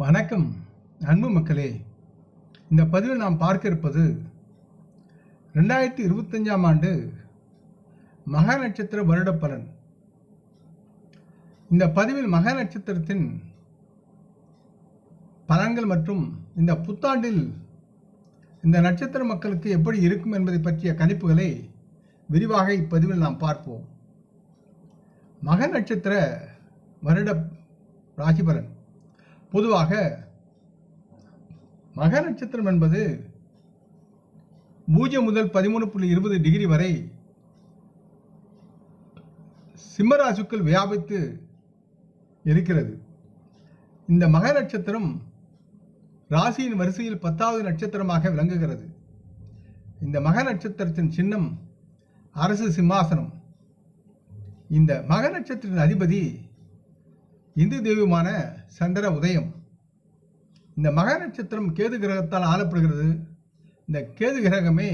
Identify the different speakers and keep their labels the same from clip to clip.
Speaker 1: வணக்கம் அன்பு மக்களே. இந்த பதிவில் நாம் பார்க்க இருப்பது ரெண்டாயிரத்தி இருபத்தஞ்சாம் ஆண்டு மகா நட்சத்திர வருட பலன். இந்த பதிவில் மகா நட்சத்திரத்தின் பலன்கள் மற்றும் இந்த புத்தாண்டில் இந்த நட்சத்திர மக்களுக்கு எப்படி இருக்கும் என்பதை பற்றிய கணிப்புகளை விரிவாக இப்பதிவில் நாம் பார்ப்போம். மக நட்சத்திர வருட ராசி பலன். பொதுவாக மக நட்சத்திரம் என்பது பூஜ்ஜியம் முதல் பதிமூணு புள்ளி இருபது டிகிரி வரை சிம்மராசுக்குள் வியாபித்து இருக்கிறது. இந்த மக நட்சத்திரம் ராசியின் வரிசையில் பத்தாவது நட்சத்திரமாக விளங்குகிறது. இந்த மக நட்சத்திரத்தின் சின்னம் அரசு சிம்மாசனம். இந்த மக நட்சத்திரத்தின் அதிபதி இந்து தெய்வமான சந்திர உதயம். இந்த மக நட்சத்திரம் கேது கிரகத்தால் ஆளப்படுகிறது. இந்த கேது கிரகமே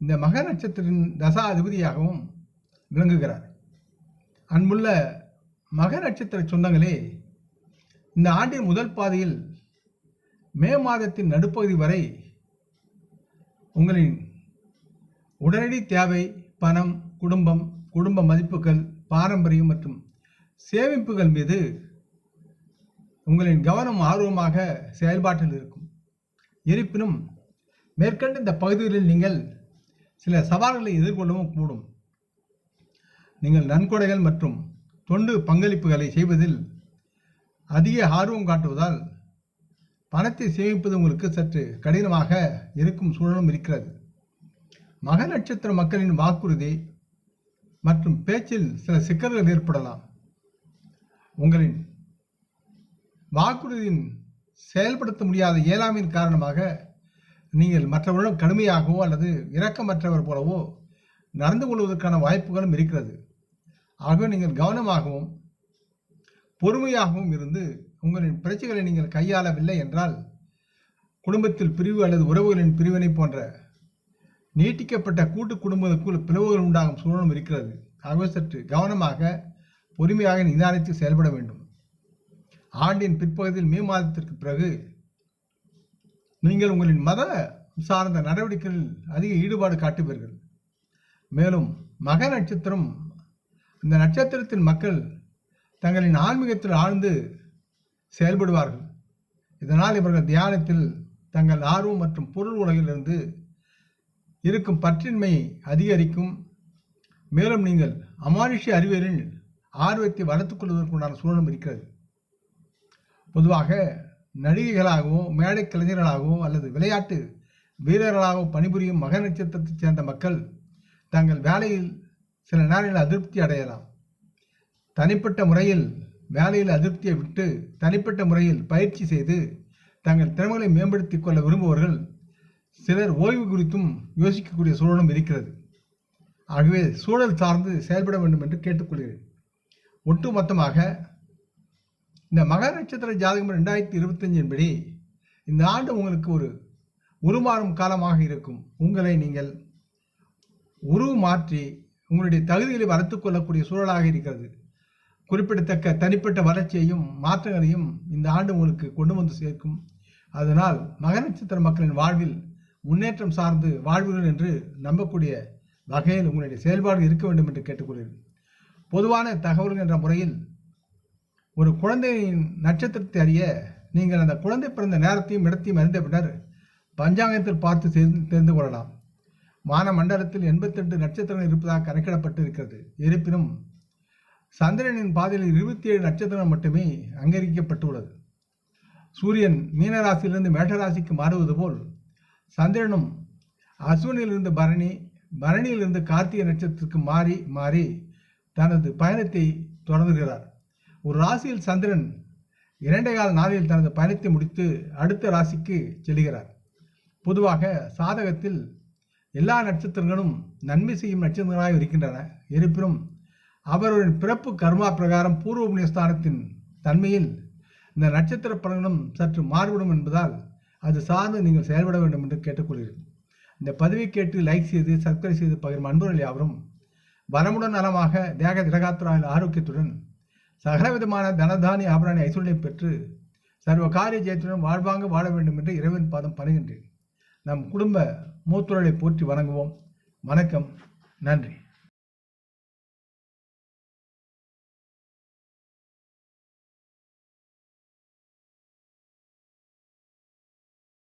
Speaker 1: இந்த மக நட்சத்திரத்தின் தசா அதிபதியாகவும் விளங்குகிறார். அன்புள்ள மக நட்சத்திர சொந்தங்களே இந்த ஆண்டின் முதல் பாதையில் மே மாதத்தின் நடுப்பகுதி வரை உங்களின் உடனடி தேவை பணம் குடும்பம் குடும்ப மதிப்புகள் பாரம்பரியம் மற்றும் சேமிப்புகள் மீது உங்களின் கவனம் ஆர்வமாக செயல்பாட்டில் இருக்கும். இருப்பினும் மேற்கண்ட இந்த பகுதிகளில் நீங்கள் சில சவால்களை எதிர்கொள்ளவும் கூடும். நீங்கள் நன்கொடைகள் மற்றும் தொண்டு பங்களிப்புகளை செய்வதில் அதிக ஆர்வம் காட்டுவதால் பணத்தை சேமிப்பது உங்களுக்கு சற்று கடினமாக இருக்கும் சூழலும் இருக்கிறது. மக நட்சத்திர மக்களின் வாக்குறுதி மற்றும் பேச்சில் சில சிக்கல்கள் ஏற்படலாம். உங்களின் வாக்குறுதியின் செயல்படுத்த முடியாத இயலாமையின் காரணமாக நீங்கள் மற்றவர்களிடம் கடுமையாகவோ அல்லது இரக்கமற்றவர் போலவோ நடந்து கொள்வதற்கான வாய்ப்புகளும் இருக்கிறது. ஆகவே நீங்கள் கவனமாகவும் பொறுமையாகவும் இருந்து உங்களின் பிரச்சனைகளை நீங்கள் கையாளவில்லை என்றால் குடும்பத்தில் பிரிவு அல்லது உறவுகளின் பிரிவினை போன்ற நீட்டிக்கப்பட்ட கூட்டு குடும்பத்துக்குள் பிளவுகள் உண்டாகும் சூழலும் இருக்கிறது. ஆகவே சற்று கவனமாக பொறுமையாக நிதானித்து செயல்பட வேண்டும். ஆண்டின் பிற்பகுதியில் மே மாதத்திற்கு பிறகு நீங்கள் உங்களின் மத சார்ந்த நடவடிக்கைகளில் அதிக ஈடுபாடு காட்டுவீர்கள். மேலும் மக நட்சத்திரம் இந்த நட்சத்திரத்தின் மக்கள் தங்களின் ஆன்மீகத்தில் ஆழ்ந்து செயல்படுவார்கள். இதனால் இவர்கள் தியானத்தில் தங்கள் ஆர்வம் மற்றும் பொருள் உலகிலிருந்து இருக்கும் பற்றின்மை அதிகரிக்கும். மேலும் நீங்கள் அமானுஷ்ய அறிவியலில் ஆர்வத்தை வளர்த்துக்கொள்வதற்குண்டான சூழலும் இருக்கிறது. பொதுவாக நடிகைகளாகவும் மேடை கலைஞர்களாகவும் அல்லது விளையாட்டு வீரர்களாகவும் பணிபுரியும் மக நட்சத்திரத்தைச் சேர்ந்த மக்கள் தங்கள் வேலையில் சில நேரங்களில் அதிருப்தி அடையலாம். தனிப்பட்ட முறையில் வேலையில் அதிருப்தியை விட்டு தனிப்பட்ட முறையில் பயிற்சி செய்து தங்கள் திறமைகளை மேம்படுத்திக் கொள்ள விரும்புபவர்கள் சிலர் ஓய்வு குறித்தும் யோசிக்கக்கூடிய சூழலும் இருக்கிறது. ஆகவே சூழல் சார்ந்து செயல்பட வேண்டும் என்று கேட்டுக்கொள்கிறேன். ஒட்டுமொத்தமாக இந்த மகர நட்சத்திர ஜாதகம் ரெண்டாயிரத்தி இருபத்தஞ்சின் படி இந்த ஆண்டு உங்களுக்கு ஒரு உருமாறும் காலமாக இருக்கும். உங்களை நீங்கள் உருவு மாற்றி உங்களுடைய தகுதிகளை வளர்த்து கொள்ளக்கூடிய சூழலாக இருக்கிறது. குறிப்பிடத்தக்க தனிப்பட்ட வளர்ச்சியையும் மாற்றங்களையும் இந்த ஆண்டு உங்களுக்கு கொண்டு வந்து சேர்க்கும். அதனால் மகர நட்சத்திர மக்களின் வாழ்வில் முன்னேற்றம் சார்ந்து வாழ்வீர்கள் என்று நம்பக்கூடிய வகையில் உங்களுடைய செயல்பாடு இருக்க வேண்டும் என்று கேட்டுக்கொள்கிறேன். பொதுவான தகவல்கள் என்ற முறையில் ஒரு குழந்தையின் நட்சத்திரத்தை அறிய நீங்கள் அந்த குழந்தை பிறந்த நேரத்தையும் இடத்தையும் அறிந்த பின்னர் பஞ்சாங்கத்தில் பார்த்து தெரிந்து கொள்ளலாம். வான மண்டலத்தில் எண்பத்தெட்டு நட்சத்திரங்கள் இருப்பதாக கணக்கிடப்பட்டு இருக்கிறது இருப்பினும் சந்திரனின் பாதையில் இருபத்தி ஏழு நட்சத்திரம் மட்டுமே அங்கீகரிக்கப்பட்டுள்ளது. சூரியன் மீனராசியிலிருந்து மேஷராசிக்கு மாறுவது போல் சந்திரனும் அஸ்வினிலிருந்து பரணி பரணியிலிருந்து கார்த்திகை நட்சத்திரத்துக்கு மாறி மாறி தனது பயணத்தை தொடங்குகிறார். ஒரு ராசியில் சந்திரன் இரண்டே கால் நாளில் தனது பயணத்தை முடித்து அடுத்த ராசிக்கு செல்கிறார். பொதுவாக சாதகத்தில் எல்லா நட்சத்திரங்களும் நன்மை செய்யும் நட்சத்திரங்களாக இருக்கின்றன. இருப்பினும் அவர்களின் பிறப்பு கர்மா பிரகாரம் பூர்வ புண்ணியஸ்தானத்தின் தன்மையில் இந்த நட்சத்திர பலன்களும் சற்று மாறுபடும் என்பதால் அது சார்ந்து நீங்கள் செயல்பட வேண்டும் என்று கேட்டுக்கொள்கிறேன். இந்த பதவி கேட்டு லைக் செய்து சப்ஸ்கிரைப் செய்து பகிரும் அன்பர்கள் யாவரும் வனமுடன் நலமாக தேக திடகாத்திராயில் ஆரோக்கியத்துடன் சகலவிதமான தனதானி ஆபரணி ஐஸ்வர்யம் பெற்று சர்வ காரிய ஜெயத்துடன் வாழ்வாங்க வாழ வேண்டும் என்று இறைவன் பாதம் பணிகின்றேன். நம் குடும்ப மூத்தோர்களை போற்றி வணங்குவோம். வணக்கம். நன்றி.